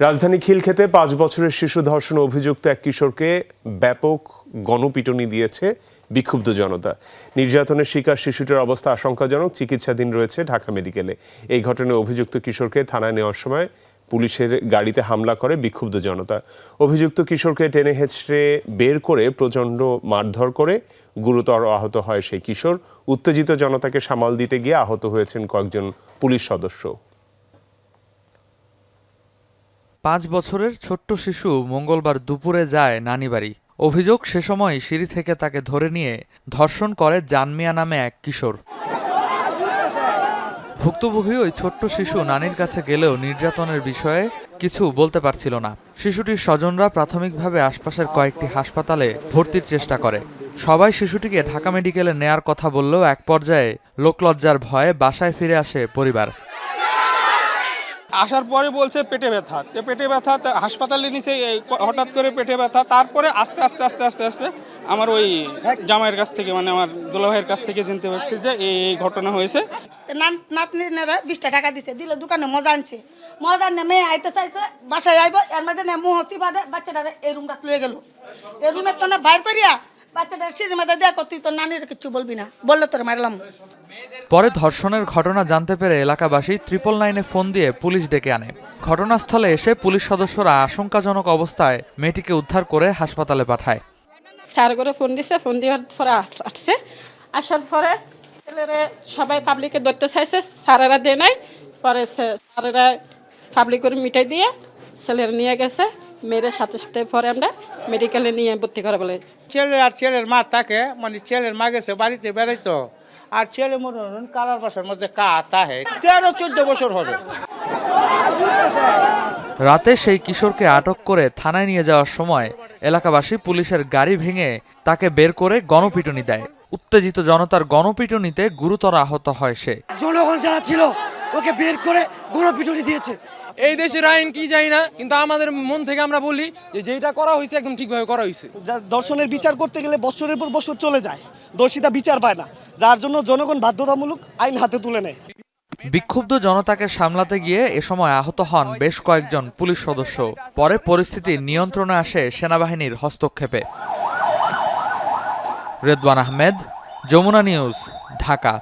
রাজধানী খিলক্ষেতে পাঁচ বছরের শিশু ধর্ষণ অভিযুক্ত এক কিশোরকে ব্যাপক গণপিটুনি দিয়েছে বিক্ষুব্ধ জনতা। নির্যাতনের শিকার শিশুটির অবস্থা আশঙ্কাজনক, চিকিৎসাধীন রয়েছে ঢাকা মেডিকেলে। এই ঘটনায় অভিযুক্ত কিশোরকে থানায় নেওয়ার সময় পুলিশের গাড়িতে হামলা করে বিক্ষুব্ধ জনতা। অভিযুক্ত কিশোরকে টেনে হেঁচড়ে বের করে প্রচণ্ড মারধর করে গুরুতর আহত হয় সেই কিশোর। উত্তেজিত জনতাকে সামাল দিতে গিয়ে আহত হয়েছেন কয়েকজন পুলিশ সদস্য। পাঁচ বছরের ছোট্ট শিশু মঙ্গলবার দুপুরে যায় নানি বাড়ি অভিযোগ, সে সময় সিঁড়ি থেকে তাকে ধরে নিয়ে ধর্ষণ করে জানমিয়া নামে এক কিশোর। ভুক্তভোগী ওই ছোট্ট শিশু নানির কাছে গেলেও নির্যাতনের বিষয়ে কিছু বলতে পারছিল না। শিশুটির স্বজনরা প্রাথমিকভাবে আশপাশের কয়েকটি হাসপাতালে ভর্তির চেষ্টা করে। সবাই শিশুটিকে ঢাকা মেডিকেলে নেয়ার কথা বললেও এক পর্যায়ে লোকলজ্জার ভয়ে বাসায় ফিরে আসে পরিবার। আসার পরে বলছে পেটে ব্যথা। তো পেটে ব্যথা হাসপাতালে নিচে হঠাৎ করে পেটে ব্যথা। তারপরে আস্তে আস্তে আস্তে আস্তে আস্তে আমার ওই জামাইয়ের কাছ থেকে মানে আমার দুলাভাইয়ের কাছ থেকে জানতে পারছি যে এই ঘটনা হয়েছে। নাতনিরা বিশটা টাকা দিছে, দিলে দোকানে মজা আনছে। মজা আনে মেয়ে আইতে চাইছে, বাসায় আইব, এর মধ্যে মুহ দে বাচ্চাটা এই রুমটা লয়ে গেল। এই রুমের তো না বাইর করিয়া দেখো তুই তোর নানির কিছু বলবি না। বললে তোর মারলাম। পরে ধর্ষণের ঘটনা জানতে পেরে এলাকাবাসী ট্রিপল নাইনে ফোন দিয়ে পুলিশ ডেকে আনে। ঘটনাস্থলে এসে পুলিশ সদস্যরা আশঙ্কাজনক অবস্থায় মেয়েটিকে উদ্ধার করে হাসপাতালে পাঠায়। চার করে ফোন দিছে ফোন দেওয়ার পরে আসছে। আসার পরে ছেলেরা সবাই পাবলিকে ধরতে চাইছে স্যারেরা দেয় নাই। পরে স্যারেরা পাবলিক করে মিটাই দিয়ে ছেলেরা নিয়ে গেছে। মেয়ের সাথে সাথে পরে আমরা মেডিকেলে নিয়ে ভর্তি করে বলে ছেলে আর ছেলের মা থাকে মানে ছেলের মা গেছে বাড়িতে বেড়াইতো। আর ছেলে মনে হন কালার বাসার মধ্যে কা তাহে তেরো চোদ্দ বছর হবে। রাতে সেই কিশোরকে আটক করে থানায় নিয়ে যাওয়ার সময় এলাকাবাসী পুলিশের গাড়ি ভেঙে তাকে বের করে গণপিটুনি দেয়। উত্তেজিত জনতার গণপিটুনিতে গুরুতর আহত হয় সে। জনগণ যারা ছিল ওকে বের করে গণপিটুনি দিয়েছে। এই দেশের আইন কি জানি না কিন্তু আমাদের মন থেকে আমরা বলি যে যেটা করা হয়েছে একদম ঠিকভাবে করা হয়েছে। যা দর্শনের বিচার করতে গেলে বছরের পর বছর চলে যায় দর্শিতা বিচার পায় না যার জন্য জনগণ বাধ্যতামূলক আইন হাতে তুলে নেয়। বিক্ষুব্ধ জনতাকে সামলাতে গিয়ে এ সময় আহত হন বেশ কয়েকজন পুলিশ সদস্য। পরে পরিস্থিতি নিয়ন্ত্রণে আসে সেনাবাহিনীর হস্তক্ষেপে। রেদওয়ান আহমেদ যমুনা নিউজ ঢাকা।